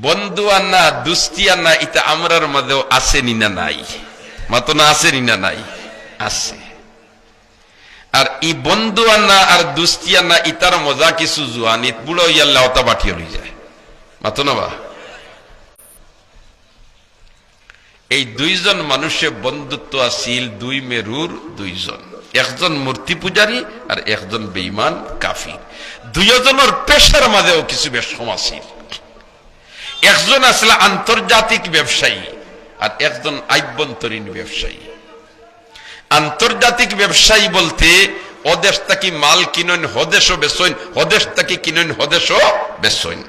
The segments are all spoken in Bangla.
বন্ধু আন্না, দুস্তি আন্না এটা আমরার মধ্যেও আছে না নাই? মাতো না আছে না নাই? আছে। আর ই বন্ধু আন্না আর দুস্তি আন্না, ইতার মজা কিছু জুয়ানিত বুড়ো ইয়াল্লা অতা বাঠিয়ে লই যায়। মাতো না বা? এই দুইজন মানুষের বন্ধুত্ব আছিল, দুই মেরুর দুইজন। একজন মূর্তি পূজারী আর একজন বেইমান কাফির। দুইজনের পেশার মাঝেও কিছু বেশম আছিল। একজন আসলে আন্তর্জাতিক ব্যবসায়ী আর একজন আভ্যন্তরীণ ব্যবসায়ী। আন্তর্জাতিক ব্যবসায়ী বলতে, অদেশ তাকি মাল কিনেন, হদেশও বেসইন হদেশ তাকি কিনেন, হদেশও বেসইন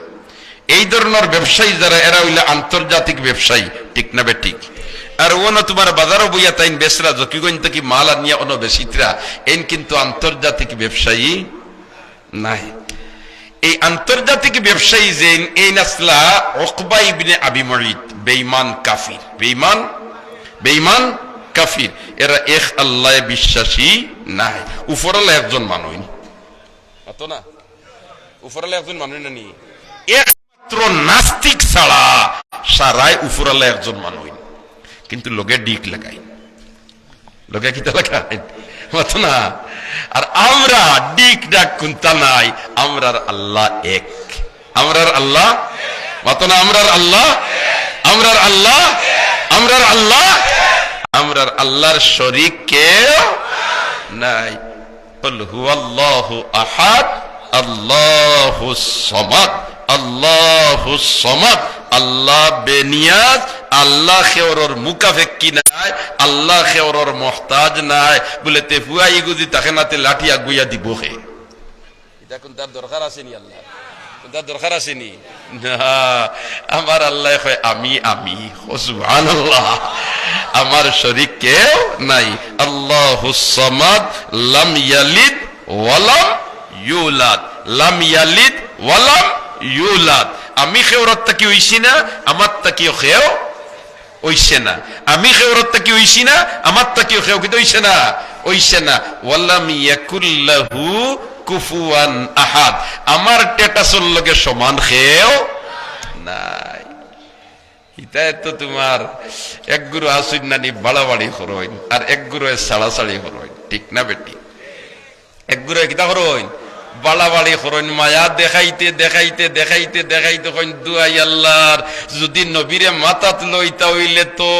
এই ধরনের ব্যবসায়ী যারা, এরা হইলে আন্তর্জাতিক ব্যবসায়ী, ঠিক না ঠিক? আর ও না তোমার বাজারও বইয়া তাইন বেসরা জকিগঞ্জ থেকে মাল আনিয়া অন বেশিতরা এন কিন্তু আন্তর্জাতিক ব্যবসায়ী নাই। এই আন্তর্জাতিক ব্যবসায়ী যে এই নাসলা ওকবা ইবনে আবি মরিদ, বেঈমান কাফির। বেঈমান? বেঈমান কাফির। এরা এক আল্লাহ বিশ্বাসী নাই। উপরালে একজন মানুষ। অত না? উপরালে একজন মানুষ না নি? একমাত্র নাস্তিক ছাড়া সারাই উপরালে একজন মানুষ। কিন্তু লোকে ডিক লাগাই লোকে কি লাগাই মত না আর আমরা ডিক ডাক কুন্তা নাই, আমরার আল্লাহ এক। আমরার আল্লাহ মত না আমরার আল্লাহ আমরার আল্লাহ আমরার আল্লাহ, আমরার আল্লাহর শরিক কেউ নাই। বল, হুয়াল্লাহু আহাদ, আল্লাহু সমাদ। আল্লাহু সমাদ, আল্লাহ বেনিয়াজ আল্লাহ খেওরর মুকাফেক্কি নাই, আল্লাহ খেওরর মহতাজ নাই, বলে তে ফুয়াই গুজি তাকে নাতে লাঠি আগুইয়া দিব হে। এটা কোন তার দরকার আছে নি আল্লাহ? তার দরকার আছে নি? আমার আল্লাহ কয়, আমি আমি সুবহানাল্লাহ, আমার শরীক কেউ নাই। আল্লাহ সামাদ লাম ইয়ালিদ ওয়ালাম ইউলাদ, লাম ইয়ালিদ ওয়ালাম ইউলাদ আমি খেওরত তাকি হইছি না, আমার তাকিও খেও ওইছে না। আমি খেওরত তাকি হইছি না, আমার তাকিও খেও, কিন্তু হইছে না ওইছে না। ওয়ালাম ইয়াকুল্লাহু কুফুয়ান আহাদ। আমার টেটাসর লগে সমান খেও নাই। ইতায় তো তোমার, এক গুরু আসুন নানি বাড়াবাড়ি হরইন, আর এক গুরু সাড়াসাড়ি হরইন। ঠিক না বেটি? এক গুরু কিতা হরইন? বাড়াবাড়ি হরইন মায়া দেখাইতে দেখাইতে দেখাইতে দেখাইতে হইন দুয়াই আল্লাহর। যদি নবীরে মাতাত লইতা হইলে তো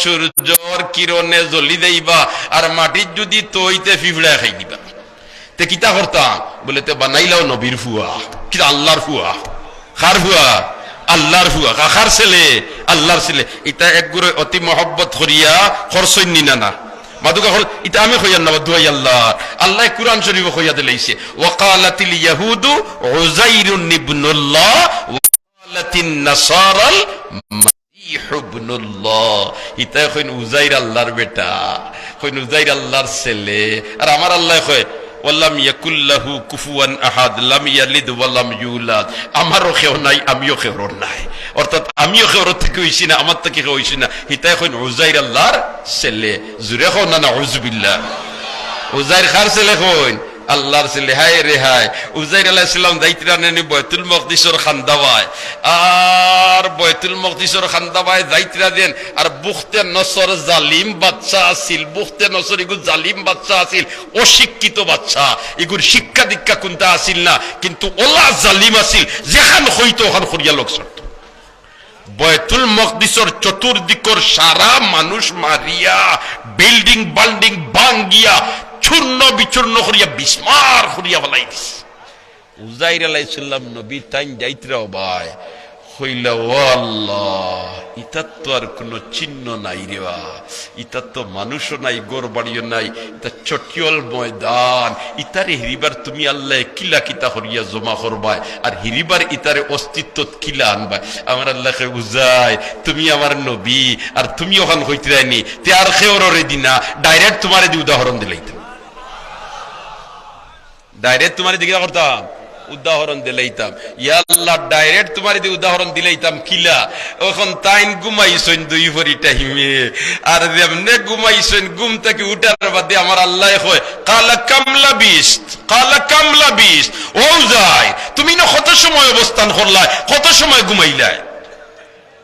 সূর্যর কিরণে জ্বলি দেইবা, আর মাটির যদি তইতে ফিফড়া খাই দিবা। তে কিতা করতাম? বলে, তে বানাইলাও নবীর ফুয়া, কিতা আল্লাহর ফুয়া খার ফুয়া? আল্লাহর ফুয়া কাকার ছেলে? আল্লাহর ছেলে। এটা একগুলো অতি মহব্বত করিয়া খরচন্নি না না। মাদুকা হল এটা আমি কইয়ার না দুয়াই আল্লাহ। আল্লাহ কুরআন শরীফ হইয়া ওয়াকালাতিল ইয়াহুদু উযাইরুন ইবনুল্লাহ ওয়াকালাতিন নাসারাল এটা কইন উযাইর আল্লাহর বেটা হইন উযাইর আল্লাহর ছেলে। আর আমার আল্লাহ কয় ওয়াল্লাম ইয়াকুল্লাহু কুফুয়ান আহাদ, লাম ইয়ালিদ ওয়ালাম ইউলাদ। আমারও কেউ নাই, আমিও কেউ নাই। অর্থাৎ আমিও কেউ থেকে হইছি না, আমার থেকে কেউ হইছি না। হিতা এখন উজাইর আল্লাহর ছেলে। জুরে হন না না উজবিল্লাহ উজাইর খার ছেলে কইন? আল্লাহর ছেলে হায় রে হায় উজাইর আলাইহিস সালাম দায়িত্ব নেনি বয়তুল মকদিসর খান্দাবায়। আর বয়তুল মকদিসর খান্দাবায় দায়িত্ব দেন, আর বুখতে নসর জালিম বাচ্চা আছিল বুখতে নসর ইগু জালিম বাচ্চা আছিল অশিক্ষিত বাচ্চা ইগুর শিক্ষা দীক্ষা কোনটা আছিল না, কিন্তু ওলা জালিম আছিল যেখান হইতো ওখান করিয়া লোক সরত বয়তুল মকদিসর চতুর্দিকর সারা মানুষ মারিয়া, বিল্ডিং বাল্ডিং বাঙ্গিয়া চূর্ণ বিচূর্ণ করিয়া বিস্মার করিয়া বলাই দিস। উজাইর আলাইসাল্লাম নবী তাইন যাইতরা ভাই হইলা ও আল্লাহ ইতার তো আর কোন চিহ্ন নাই রে বা। ইতার তো মানুষও নাই গোর বাড়িও নাই, ইতা চটিয়ল ময়দান। ইতারে হিরিবার তুমি আল্লাহ কিলা কিতা হরিয়া জমা করবাই আর হিরিবার ইতারে অস্তিত্ব কিলা আনবাই আমার আল্লাহকে বুঝাই তুমি আমার নবী, আর তুমি ওখান হইতে যায়নি তে আর খেওরে দিনা ডাইরেক্ট তোমার দি উদাহরণ দিলাইতাম। ডাইরেক্ট তোমার দিকে করতাম উদাহরণ দিলাইতাম। ইয়াল্লাহ ডাইরেক্ট তোমার দি উদাহরণ দিলাইতাম কিলা? ওখন তাইন ঘুমাইছেন দুই ভরি টাইমে আর যেমনে ঘুমাইছেন, ঘুম থেকে উঠার বাদে আমার আল্লাহ কয়, কালা কামলা বিশ কালা কামলা বিশ ও যায়, তুমি না কত সময় অবস্থান করলাই, কত সময় ঘুমাইলাই?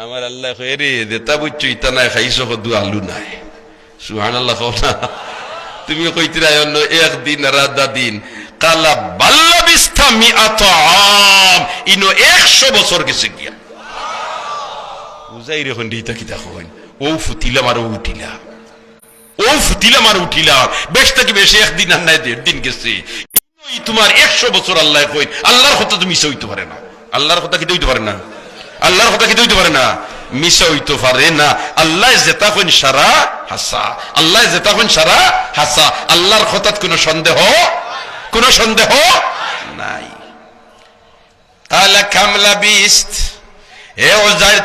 আমার আল্লাহ রে দেতা বুঝছ ইতা নাই খাইছো কদু, আলু নাই। সুহান আল্লাহ না। তুমি কইতিরা অন্য একদিন আধা দিন। কালা বাল্লা বিস্তা মি আম। ইনো একশো বছর গেছে গিয়া। উজাই রেখন দিতা কিতা কইন ও ফুটিলাম আর ও উঠিলাম। ও ফুটিলাম আর উঠিলাম। বেশ থেকে বেশি একদিন আর নাই, দেড় দিন গেছে। তোমার একশো বছর আল্লাহ কই আল্লাহর কথা তুমি হইতে পারে না। আল্লাহর কথা কি হইতে পারে না? আল্লাহর কথা কি হইতে পারে না? মিশে হইতে পারে না। আল্লাহ জেতা কইন সারা হাসা। আল্লাহ জেতা কইন সারা হাসা। আল্লাহর কথাত কোনো সন্দেহ? কোনো সন্দেহ নাই।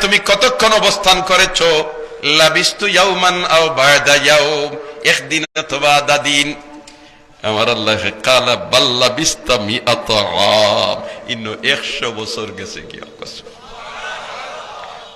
তুমি কতক্ষণ অবস্থান করেছ? লাবিস্তু ইয়াউমান আও বায়দা ইয়াউম। একদিন অথবা আধা দিন। আমার আল্লাহ কালা বাল্লা বিস্তা মি আতাম ইন্ন একশো বছর গেছে কি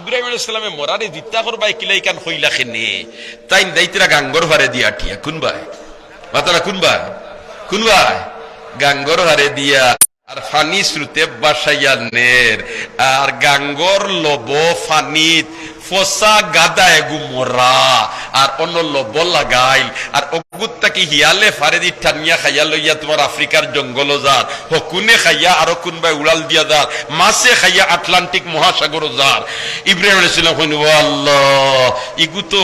ইব্রাহিম আলাইহিসসালামে মরারে জিত্তা করবাই কিলা ইকান কইলা খেনে। তাই দায়িত্বরা গাঙ্গর হারে দিয়া টিয়া। কুনবাই মাতারা কুনবাই ভাই কোন গাঙ্গর হারে দিয়া আর ফানি শ্রুতে বাসাইয়া নের। আর গাঙ্গর লব ফানিত ফসা গাদা এগু মরা, আর অন্য লব লাগাইল আর অগুত্তাকে হিয়ালে ফারেদি টানিয়া খাইয়া লইয়া তোমার আফ্রিকার জঙ্গল যার, হকুনে খাইয়া আরও কোনবাই উড়াল দিয়া যার, মাছে খাইয়া আটলান্টিক মহাসাগর যার। ইব্রাহিম আলাইহিসসালাম কইন ও আল্লাহ, ইগু তো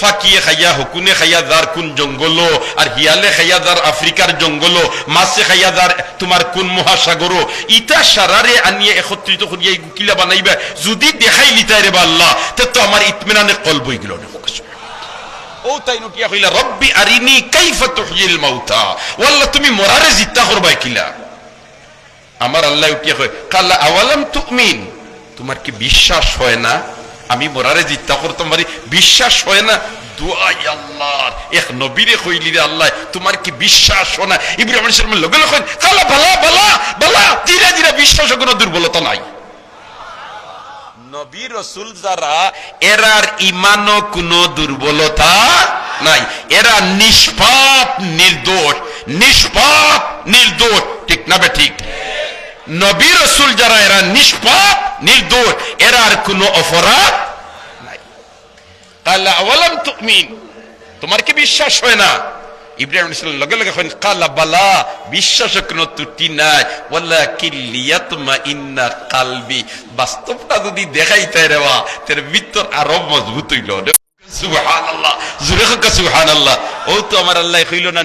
ফাকিয়ে খাইয়া, হকুনে খাইয়া যার কোন জঙ্গল আর হিয়ালে খাইয়া যার আফ্রিকার জঙ্গল মাছে খাইয়া যার তোমার কোন মহাসাগর ইটা সারারে আনিয়ে একত্রিত করিয়া ইগু কিলা বানাইবা, যদি দেখাই লিতাই রে বা আল্লাহ তে তো আমার ইতমিনানে কল। বই গেল আল্লাহ উঠিয়া কি বিশ্বাস হয় না? আমি মরারে জিত্তা করতাম পারি বিশ্বাস হয় না? দুআই আল্লাহর এক নবীরে কইলি রে আল্লাহ, তোমার কি বিশ্বাস হয় না? ইব্রাহিম সালামের লগে লগে কালা বালা বালা বালা, ধীরে ধীরে বিশ্বাস কোনো দুর্বলতা নাই। নবী রসুল যারা, এরার ইমানও কোনো দুর্বলতা নাই। এরা নিষ্পাপ, নির্দোষ নিষ্পাপ, নির্দোষ। ঠিক না বে ঠিক? নবী রসুল যারা, এরা নিষ্পাপ, নির্দোষ। এরার কোনো অপরাধ নাই। তাহলে আওয়ালাম তুমিন, তোমার কি বিশ্বাস হয় না? ইব্রাহিম লগে লগে কালা বালা ত্রুটি নাই। কিলিয়াতমা ইন্না কালবি। বাস্তবটা যদি ভিতর আরও মজবুত হইল। ও তো আমার আল্লাহ হইল না,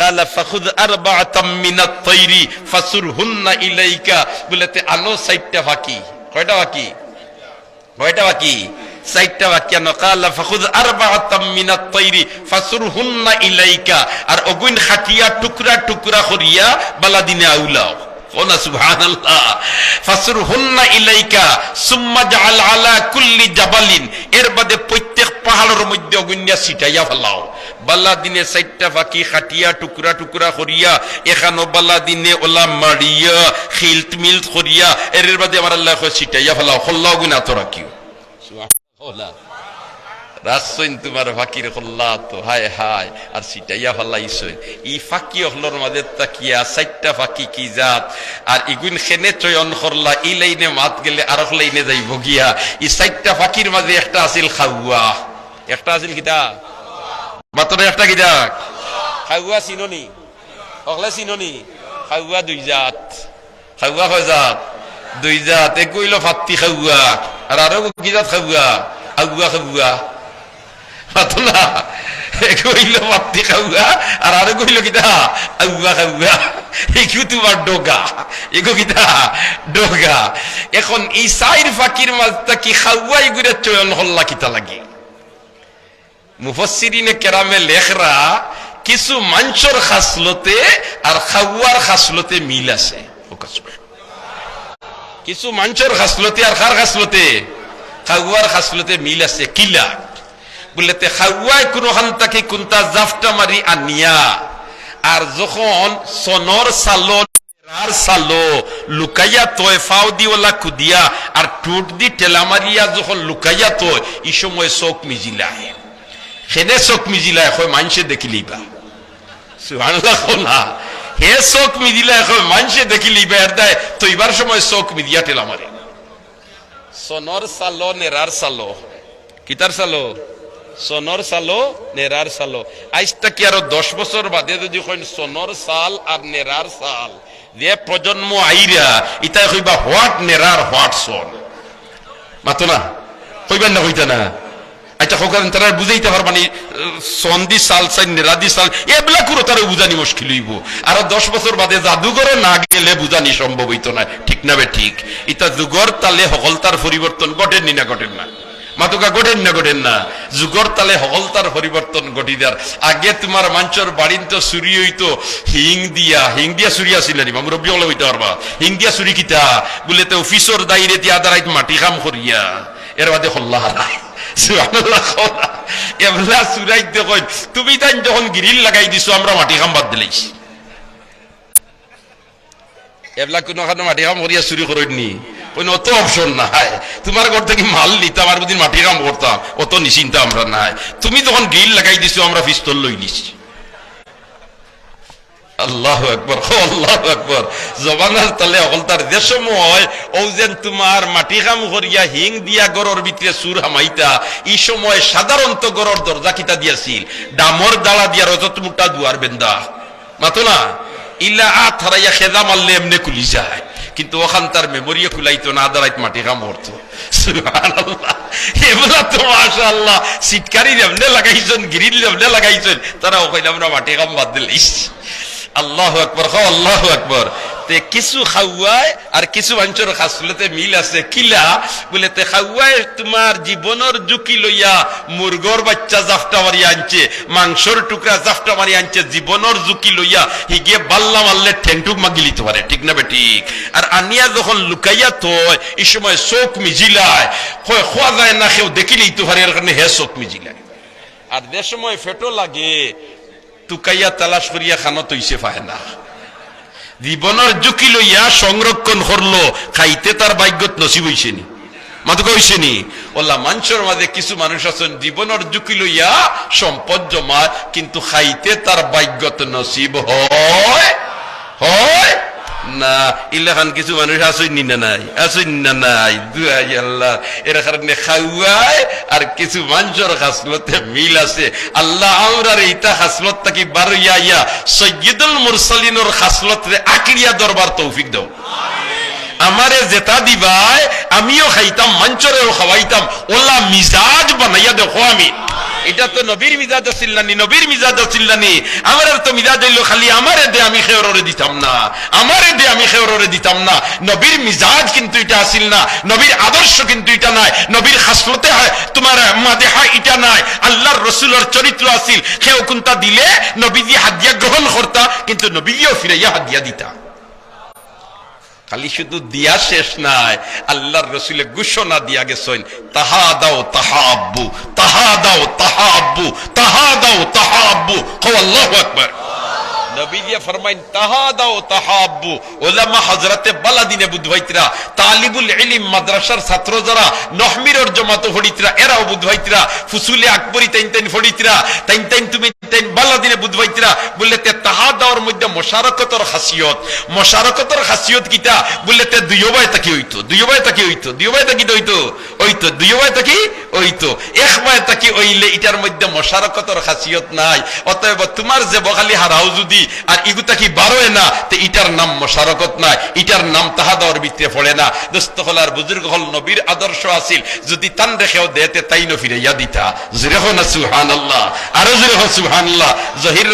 কালা ফাখুদ আরবাআতা মিনাত তাইরি ফাসুরহুন্না ইলাইকা। বলেতে আলো সাইটটা বাকি। কয়টা বাকি? কয়টা বাকি? আরবাআতাম মিনাত তাইরি ফাসুরহুন্না ইলাইকা আর অগুন খাটিয়া টুকরা টুকরা করিয়া বালাদিনে আউলাও বাদে প্রত্যেক পাহাড়ের মধ্যে অগুনিয়া ছিটাইয়া ফেলাও দিনে সাইটটা ফাঁকি খাটিয়া টুকরা টুকরা করিয়া এখানো দিনে ওলা মারিয়া খিলত মিলত করিয়া এর বাদে আমার আল্লাহ ছিটাইয়া ফেলাও হল্লাও গুনা তো রাখিও রাখছইন তোমার ফাকির হল্লা তো, হায় হায়, আর সিটাইয়া ফেলাইছইন ই ফাঁকি হলর মাঝে তাকিয়া চারটা ফাঁকি কি জাত? আর ইগুন খেনে চয়ন করলা, ই মাত গেলে আর লাইনে যাইব গিয়া। ই চারটা ফাঁকির মাঝে একটা আছিল খাওয়া। একটা আছিল কিতা? মাত্র একটা কিতা? খাওয়া চিননি। অকলে চিননি। খাওয়া দুই জাত। খাওয়া জাত? দুই জাত এক কইল ফাত্তি খাওয়া, আর আরও কি জাত খাওয়া? আগুয়া খাওয়া। না কইল মাতি খাউগা আর আরও কইল কিতা আউগা খাউগা এগু তোমার ডোগা? এগো ডোগা। এখন এই সাইর ফাকির মাঝটা কি খাউয়াই গুড়ে চয়ন হল্লা কিতা লাগে? মুফসিরিনে কেরামে লেখরা, কিছু মাঞ্চর খাসলতে আর খাওয়ার খাসলতে মিল আছে। ফোকাস। কিছু মাঞ্চর খাসলতে আর খার খাসলতে খাওয়ার খাসলতে মিল আছে কিলা বললেতে খাওয়ায় কোনো খান তাকে কোনটা জাফটা মারি আনিয়া আর যখন সনর সালো আর সালো লুকাইয়া তয় ফাও দিওলা কুদিয়া আর টুট দি টেলা মারিয়া যখন লুকাইয়া তয় এই সময় চোখ মিজিলায় সেনে চোখ মিজিলায় হয় মানুষে দেখিলিবা সুবহানাল্লাহ না হে চোখ মিদিলা এখন মানুষে দেখিলিবা এর দায় তো এবার সময় চোখ মিদিয়া টেলা মারে। সনর সালো নেরার সালো কিতার সালো সনর সালো নেরার সালো আইসটা কি আরও দশ বছর বাদে যদি কইন সনর সাল আর নেরার সাল যে প্রজন্ম আইরা ইতা কইবা হোয়াট নেরার হোয়াট সন মাতো না কইবেন না কইতা না আচ্ছা হোকান তারা বুঝাইতে পারবা নি। সন্ধি সাল সাই নেরাদি সাল এবলা করে তারা বুঝানি মুশকিল হইব। আর দশ বছর বাদে জাদুঘরে না গেলে বুঝানি সম্ভব হইতো না। ঠিক না বে, ঠিক? ইতা যুগর তালে সকলতার পরিবর্তন ঘটেন না ঘটেন না? মাতুকা, ঘটেন না ঘটেন না? যুগর তালে সকলতার পরিবর্তন ঘটি দেয়ার আগে তোমার মাঞ্চর বাড়িন তো চুরি হইতো, হিং দিয়া হিং দিয়া চুরি আছিল নি মুরব্বী হলে হইতে পারবা? হিং দিয়া চুরি কিতা? বলে তো অফিসর দায়রে দিয়া দাঁড়াইত মাটি কাম করিয়া। এর বাদে হল্লা হারায় সুবহানাল্লাহ কওনা এবলা তুমি তাই যখন গিরিল লাগাই দিছো আমরা মাটি খাম বাদ দিলাইছি এবলা কোনো খানো মাটি কাম করিয়া চুরি করেননি নি অত অপশন নাই তোমার ঘর থেকে মাল নিতাম আর বুদিন মাটি কাম করতাম অত নিশ্চিন্তা আমরা নাই তুমি তখন গিল লাগাই দিছো আমরা পিস্তল লই নিছি আল্লাহ আল্লাহ যেন মাটি কাম হিং দিয়া হামাইতা। সময় সাধারণত গরর দরজা কিতা দিয়াছিল ডামর দালা দিয়া রজত মুটা দুয়ার বেন্দা। মাতো না? ইল্লা আ খেদা মারলে এমনি খুলি যায়। কিন্তু ওখান তার মেমোরিয়া খুলাইতো না দাঁড়াইত মাটি কাম করতো মাশাআল্লাহ সিটকারি লাগাইছেন, গিরিল লাগাইছেন তারা ওখানে আমরা মাটি কাম বাদ দিলাইছি। আল্লাহ আকবর, খাও, আল্লাহ আকবর। তে কিছু খাওয়ায় আর কিছু অঞ্চল খাসলতে মিল আছে। কিলা? বলে, তে খাওয়ায় তোমার জীবনের ঝুঁকি লইয়া মুরগর বাচ্চা জাফটা মারি আনছে, মাংসর টুকরা জাফটা মারি আনছে, জীবনের ঝুঁকি লইয়া হিগে বাল্লা মারলে ঠেংটুক মাগি লিতে পারে ঠিক না ঠিক? আর আনিয়া যখন লুকাইয়া তো এই সময় চোখ মিজিলায়। খোয়া যায় না কেউ দেখি লিতে পারে এর কারণে হে চোখ মিজিলায়। আর যে সময় ফেটো লাগে টুকাইয়া তালাশ করিয়া খানো হইছে পায় না জীবনের ঝুঁকি লইয়া সংরক্ষণ করল খাইতে তার ভাগ্যত নসিব হইছে নি? কিন্তু খাইতে তার ভাগ্যত নসিব হয়। হয়। না ইলাখান কিছু মানুষ আসই নি নাই আসই না নাই, দুয়াই আল্লাহ। এর কারণে খাওয়ায় আর কিছু মানুষের হাসলতে মিল আছে। আল্লাহ আমরার এইটা হাসলত তাকি বারইয়া ইয়া সৈয়দুল মুরসালিনের হাসলত রে আকিরিয়া দরবার তৌফিক দাও। আমারে জেতা দিবাই আমিও খাইতাম মঞ্চরেও খাওয়াইতাম, ওলা মিজাজ বানাইয়া দেখো আমি। এটা তো নবীর মিজাজ আছিল না নবীর মিজাজ আছিল না নি। আমার তো মিজাজ হইল, খালি আমারে দে আমি খেয়রে দিতাম না। আমারে দে আমি খেয়রে দিতাম না। নবীর মিজাজ কিন্তু এটা আছিল না, নবীর আদর্শ কিন্তু এটা নাই। নবীর খাসলতে তোমার মাদেহা এটা নাই। আল্লাহর রসুলের চরিত্র আছিল। কেউ কোনটা দিলে? নবীজি হাদিয়া গ্রহণ করতা, কিন্তু নবীজিও ফিরাইয়া হাদিয়া দিতা। খালি শুধু দিয়া শেষ নাই। আল্লাহর রসুলে ঘোষণা দিয়া গেছেন, তাহা দাও তাহা দাও তাহাব্বু তাহা দাও হো আল্লাহু নবীজিয়া ফরমাইন, তাহা দাও তালিবুল ইলম মাদ্রাসার ছাত্র যারা নহমিরর জমাত ফড়িতরা, এরাও ফুসুলে আকবরি, তাইন তাইন ফড়িতরা, তাইন তাইন তুমি ইটার মধ্যে নাই। অতএব তোমার যে বখালি হারাও যদি, আর ইগু তাকি বারোয় না, তে ইটার নাম মশারকত নাই ইটার নাম তাহা দেওয়ার ভিতরে পড়ে না। দোস্ত হলার বুজুর্গ হল নবীর আদর্শ আছিল, যদি তান রেখেও দেতে তাই ন ফিরাইয়া দিতা। না সুহান আল্লাহ আরও সুহান আল্লাহ জহির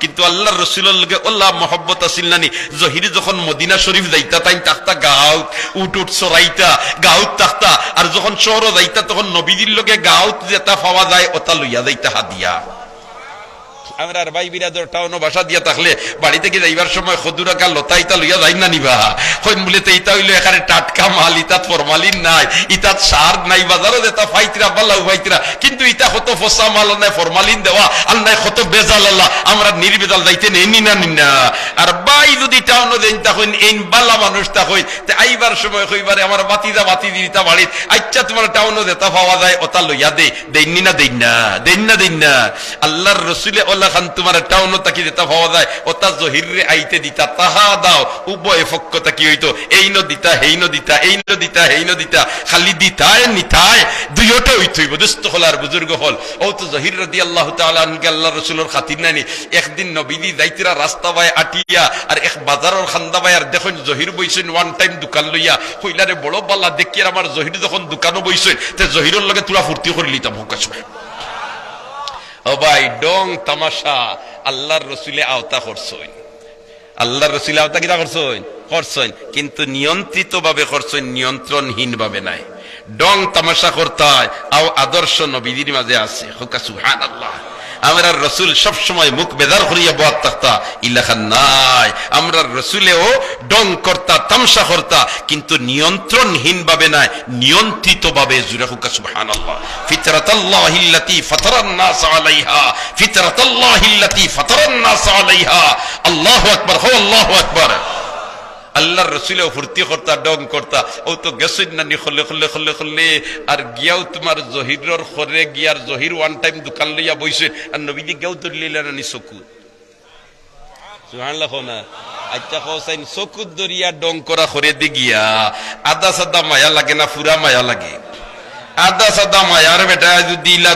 কিন্তু আল্লাহ রসুলের লগে আল্লাহ মহব্বত আছিল নানি। জহির যখন মদিনা শরীফ যাইতা, তাই তাক্তা গাউত উট উট সরাইতা গাউত তাক্তা আর যখন শহর যাইতা, তখন নবীজির লগে গাউত যেটা পাওয়া যায় ওটা লইয়া যাইতা হাদিয়া। আমরা আর ভাই থাকলে যাইবার সময় খদুরা কা লতা ইতা লইয়া যাই না নিবা? কইন বলে তো ইতা হইল এখানে টাটকা মাল ফরমালিন নাই সার নাই, বাজারও ফাইতরা ফাইতরা, কিন্তু ইতা ফসা মাল নাই ফরমালিন দেওয়া, আর নাই বেজাল আল্লাহ, আমরা নির্বেজাল যাইতে নেই নি না নি আর যদি টাউন দেন এই বাল্লা মানুষ তা হই তে আইবার সময় কইবারে আমার বাতি দা বাতি দিতা বাড়িত আচ্ছা তোমার টাউন দেতা পাওয়া যায় ওটা লইয়া দে, দেইনি না দেই না দেই না দেই না। আল্লাহর রসুলে ওলা জহিরে তো জহির আল্লাহ আর এক খান্দা বাই জহির টাইম দোকান বড় বাল্লা দেখি আর আমার জহির যখন দোকানও বইছেন, তে জহিরের লগে তোরা ফুর্তি করে লিতাম হোক আসবে ও ডং তামাশা, আল্লাহর রসুলে আওতা করছই। আল্লাহর রসুলে আওতা কিনা করছই? করছই। কিন্তু নিয়ন্ত্রিত ভাবে করছই নিয়ন্ত্রণহীন ভাবে নাই। ডং তামাশা করতায় আও আদর্শ নবীদের মাঝে আছে। হোকা সুহান আল্লাহ আমরা রসুল সব সময় মুখ বেদার করিয়া বাদ থাকতা ইলাখান নাই। আমরা রসুলেও ডং কর্তা, তামসা কর্তা, কিন্তু নিয়ন্ত্রণহীন ভাবে নাই নিয়ন্ত্রিত ভাবে জুড়ে হুকা সুবহান আল্লাহ ফিতরাত আল্লাহ ইল্লাতি ফাতারান নাস আলাইহা ফিতরাত আল্লাহ ইল্লাতি ফাতারান নাস আলাইহা। আল্লাহু আকবার, হো আল্লাহু আকবার। আল্লাহর রসুলেও ফুর্তি করতা, ডং করতা। ও তো গেছেন না নি, খলে খলে খলে খলে। আর গিয়াও তোমার জহিরর খরে গিয়ার জহির ওয়ান টাইম দোকান লইয়া বইছে। আর নবীজি গেও তো লইলা না নি চকু না। আচ্ছা খরে দি গিয়া। মায়া লাগে না মায়া লাগে। বেটা যদি ইলা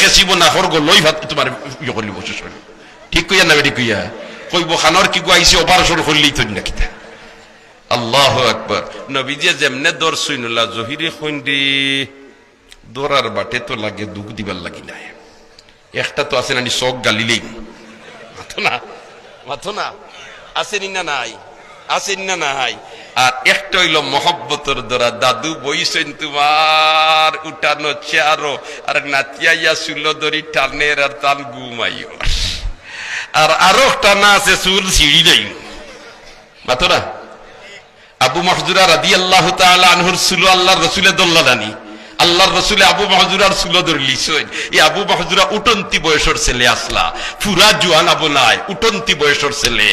খেসিব না ইয়ে ঠিক কইয়া না বেটি কইয়া? কইব, খানর কি গুয়াইছে? অপারেশন করলেই তো না কিতা? আল্লাহ আকবার। নবীজে যেমনে দর শুনলা জহিরে খন্ডি দরার বাটে তো লাগে, দুঃখ দিবার লাগি না একটা তো আছে নানি শখ গালিলেই। মাথো না মাথো না। আসেনি না নাই? আসেনি না নাই? আর একটা হইল মহব্বতর দ্বারা দাদু বইছেন তোমার, উঠানো চেয়ারো আর নাতিয়াইয়া সুলো দরি টানের আর তান ঘুমাইও আর আরও একটা না আছে, চুল সিঁড়ি নেই মাতো আবু মাহজুরা রাদি আল্লাহ আনহুর সুলো আল্লাহ রসুলে দোল্লাদানি। আল্লাহর রসুলে আবু মাহজুরার সুলো ধরলিস এই আবু মাহজুরা উটন্তি বয়সর ছেলে আসলা। ফুরা জুয়ান আবু নাই উটন্তি বয়সর ছেলে।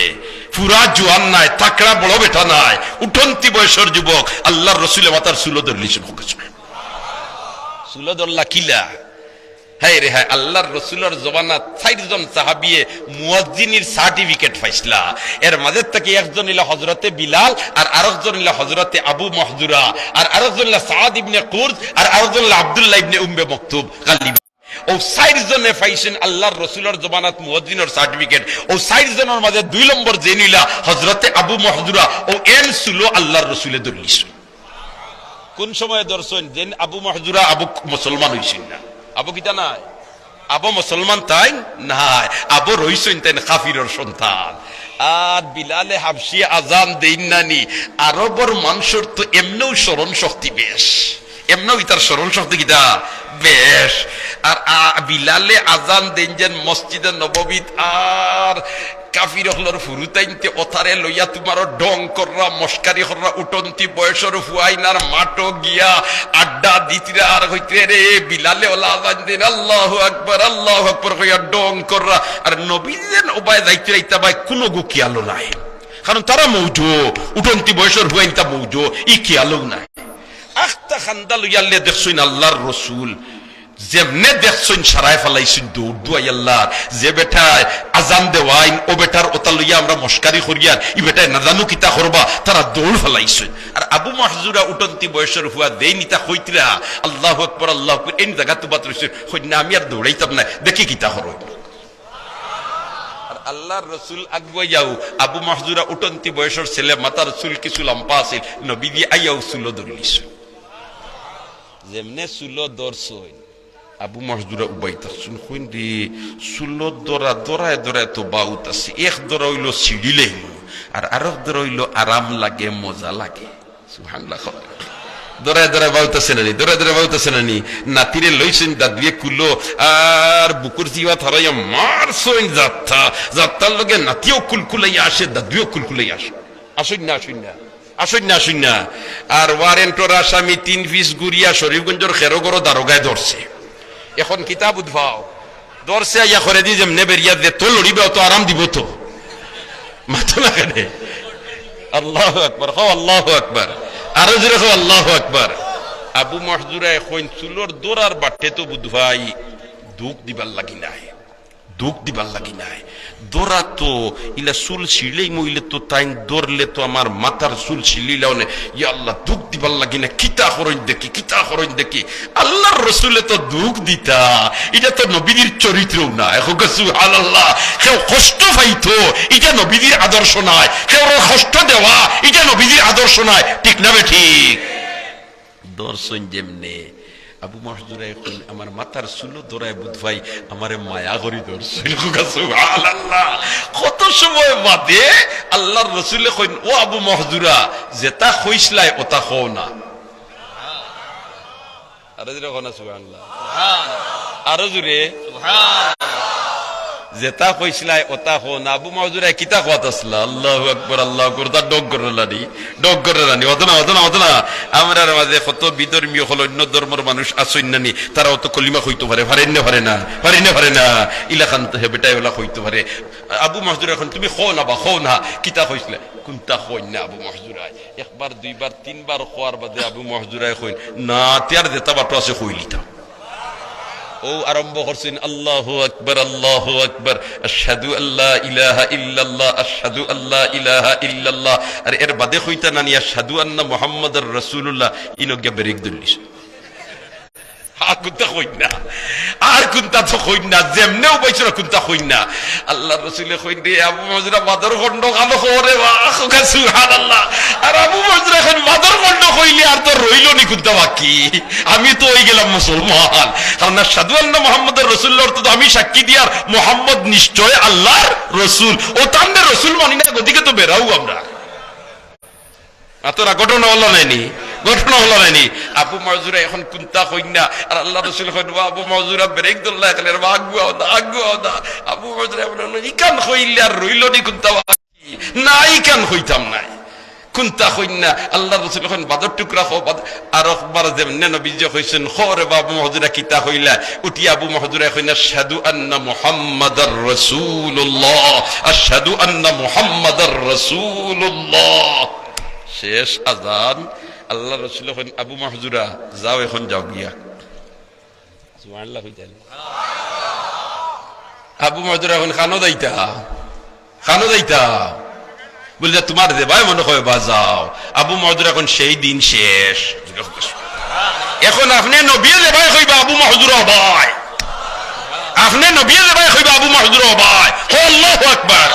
ফুরা জুয়ান নাই তাকড়া বড় বেটা নাই উটন্তি বয়সর যুবক। আল্লাহর রসুলে মাতার সুলো ধরলিস সুলো ধরলা কিলা? হ্যাঁ রে হ্যাঁ আল্লাহর রসুলের জবানা চারজন সাহাবিয়ে মুয়াজ্জিনির সার্টিফিকেট পাইছিলা। এর মাঝে থেকে একজন ইলা হজরতে বিলাল, আর আরেকজন ইলা হজরতে আবু মাহজুরা, আর আরেকজন ইলা সাদ ইবনে কুরজ, আর আরেকজন ইলা আব্দুল্লাহ ইবনে উম্মে গালিব। ও জনে আল্লাহর রসুলের জবানাত মুয়াজ্জিনের সার্টিফিকেট। ও মাঝে দুই নম্বর যে হজরতে আবু মাহজুরা ও এন সুলো আল্লাহর রসুলে দলিস কোন সময় দর্শন যেন আবু মাহজুরা আবু মুসলমান হইছেন না। আবু কিতা নাই? আবু মুসলমান তাই নাই। আবু রইছেন তাই কাফিরর সন্তান। আর বিলালে হাবসি আজান দেইন নানি। আরবর মানুষের তো এমনিও স্মরণ শক্তি বেশ। এমনও তার স্মরণ শক্তি কিতা বেশ। আর বিলালে আজান দেন যেন মসজিদে নববীত, আর কাফির হলর ফুরুতাইনতে ওথারে লইয়া তোমার ডং কররা, মস্কারি হররা, উটন্তি বয়সর ফুয়াইনার মাটো গিয়া আড্ডা দিতিরা আর হইতে রে, বিলালে ওলা আজান দেন, আল্লাহ আকবার আল্লাহ আকবার হইয়া ডং কররা। আর নবীদের ওবায় যাইতে যাইতে ভাই, কোনো গু খেয়ালো নাই। কারণ তারা মৌজো, উটন্তি বয়সর হুয়াইন তা মৌজো, ই খেয়ালো নাই। আখতা খান্দা লইয়ালে দেখছইন আল্লাহর রসুল। যেমনে দেখছইন সারায় ফেলাইছইন দৌড় দুয়াই আল্লাহর। যে বেটায় আজান দেওয়াইন, ও বেটার ওতা লইয়া আমরা মস্কারি করিয়ার ই বেটায় নাজানু কিতা করবা? তারা দৌড় ফেলাইছইন আর আবু মাহজুরা উটন্তি বয়সের হুয়া, দেই নিতা কইতরা, আল্লাহ আকবার, আল্লাহ এই জায়গা তো বাত রইছে না আমি আর দৌড়াইতাম না। দেখি কিতা আর আল্লাহর রসুল আগুয়াই যাও আবু মাহজুরা উটন্তি বয়সের ছেলে মাতার চুল কিছু লম্পা আছিল, নবী দিয়ে আইয়াও চুলো ধরলিস যেমনে চুলো দর্শই আবু মাহজুরা উবাইতা শুন কইন রে চুলো দরা দরায় দরায় তো বাউত আছে এক দরা হইল সিঁড়িলে আর আরেক দরা হইল আরাম লাগে মজা লাগে সুবহানাল্লাহ দরায় দরায় বাউতাছে নানি দরায় দরায় বাউতাছে নানি নাতিরে লইছেন দাদিয়ে কুলো আর বুকুর জিওয়া থরাইয়া মার সইন যাত্রা যাত্রার লগে নাতিও কুলকুলাইয়া আসে দাদিও কুলকুলাইয়া আসে আসুন না আসুন না আসুন না আসুন না আর ওয়ারেন্টর আসামি তিন পিস গুড়িয়া শরীফগঞ্জের খেরোগরো দারোগায় ধরছে। এখন কিতাব উদ্ভাও। ধরছে ইয়া করে দি যেমনে বেরিয়া দে তো লড়িবে তো আরাম দিব তো। মাথা লাগানে। আল্লাহ আকবার হো আল্লাহ আকবার। আরও জোরে হো আল্লাহ আকবার। আবু মহজুরা এখন চুলোর দৌড়ার বাটে তো বুধভাই দুঃখ দিবার লাগি নাই। দুঃখ দিবার লাগি নাই। দৌড়া তো, ইলা চুল ছিঁড়লেই মইলে তো তাই দৌড়লে তো আমার মাথার চুল ছিঁড়লিলাও নে। ইয়া আল্লাহ, দুঃখ দিবার লাগি না কিতা হরইন দেখি, কিতা হরইন দেখি। আল্লাহর রসুলে তো দুঃখ দিতা। এটা তো নবীদের চরিত্রও না। এখন আল্লাহ কেউ কষ্ট পাইতো এটা নবীদের আদর্শ নয় কেউ কষ্ট দেওয়া এটা নবীদের আদর্শ নয় ঠিক না বে ঠিক? দর্শন যেমনে। আবু মহজুরা এখন আমার মাথার চুলো দৌড়ায় বুধ ভাই আমারে মায়া করি আল্লাহ কত সময় বাদে আল্লাহর রসুলে কইন ও আবু মহজুরা যেটা হইসলাই ওটা হও না। আরও জুড়ে কনা সুবহানাল্লাহ। আরও জুড়ে যেটা কইসলাই ওটা হো না। আবু মাহুজুরা কিতা কোয়াত আসলা আল্লাহ আকবর আল্লাহ আকবর। তা ডগ লানি, ডগ করে লানি। অত না অত না অত না আমরা মাঝে কত বিধর্মীয় হল, অন্য ধর্মের মানুষ আসইন নানি। তারা অত কলিমা হইতে পারে, পারেন না, পারে না, পারেন না, পারে না। ইলাখান হে বেটাই ওলা হইতে পারে। আবু মাহজুর এখন, তুমি খো না বা খো না। কিতা কইসলে কোনটা কইন না আবু মাহজুরাই একবার, দুইবার, তিনবার খোয়ার বাদে আবু মাহজুরাই কইন না তিয়ার দেতা বাটো আছে কইলিতা ও আরম্ভ করছেন, আল্লাহ আকবর আল্লাহ আকবর আসাদু আল্লাহ ইলাহা ইল্লাল্লাহ আসাদু আল্লাহ ইলাহা ইল্লাল্লাহ। আর এর বাদে হইতা নানি, আশহাদু আন্না মোহাম্মদ রসুল্লাহ ইনজ্ঞা বেরিক দলিস আল্লাহ আমি তো ওই গেলাম মুসলমান। কারণ সাধু আল্লাহ মোহাম্মদের রসুল্লাহর তো আমি সাক্ষী দিয়ার মোহাম্মদ নিশ্চয় আল্লাহর রসুল। ও তামনে রসুল মানি না, গদিকে তো বেরাও আমরা। আতরা ঘটনা হলো নাইনি ঘটনা হলো আবু এখন কুন্তা কইনা আর আল্লাহ রসুল আবু মজুরা ব্রেক এখানে আগুয়াও দা আগুয়াও দা। আবু ইকান কইলে আর রইল নি কুন্তা না ইকান কইতাম নাই। কুন্তা কইনা আল্লাহ রসুল এখন বাদর টুকরা হো আর কইছেন, খরে বাবু কিতা কইলা উঠি আবু মহজুরা কইনা সাদু আন্না মুহাম্মাদার রাসূলুল্লাহ, আশহাদু আন্না মুহাম্মাদার রাসূলুল্লাহ। শেষ আজান আল্লাহ রসুল এখন আবু মাহজুরা যাও এখন যাও গিয়া। হইতেন আবু মাহজুরা এখন খানো দাইতা খানো দাইতা বলছে তোমার দে ভাই মনে হয় বা যাও আবু মাহজুরা এখন সেই দিন শেষ। এখন আপনি নবিয়ে দে ভাই কইবা আবু মাহজুরা ভাই। আপনি নবিয়ে দে ভাই কইবা আবু মাহজুরা ভাই। আল্লাহু আকবার।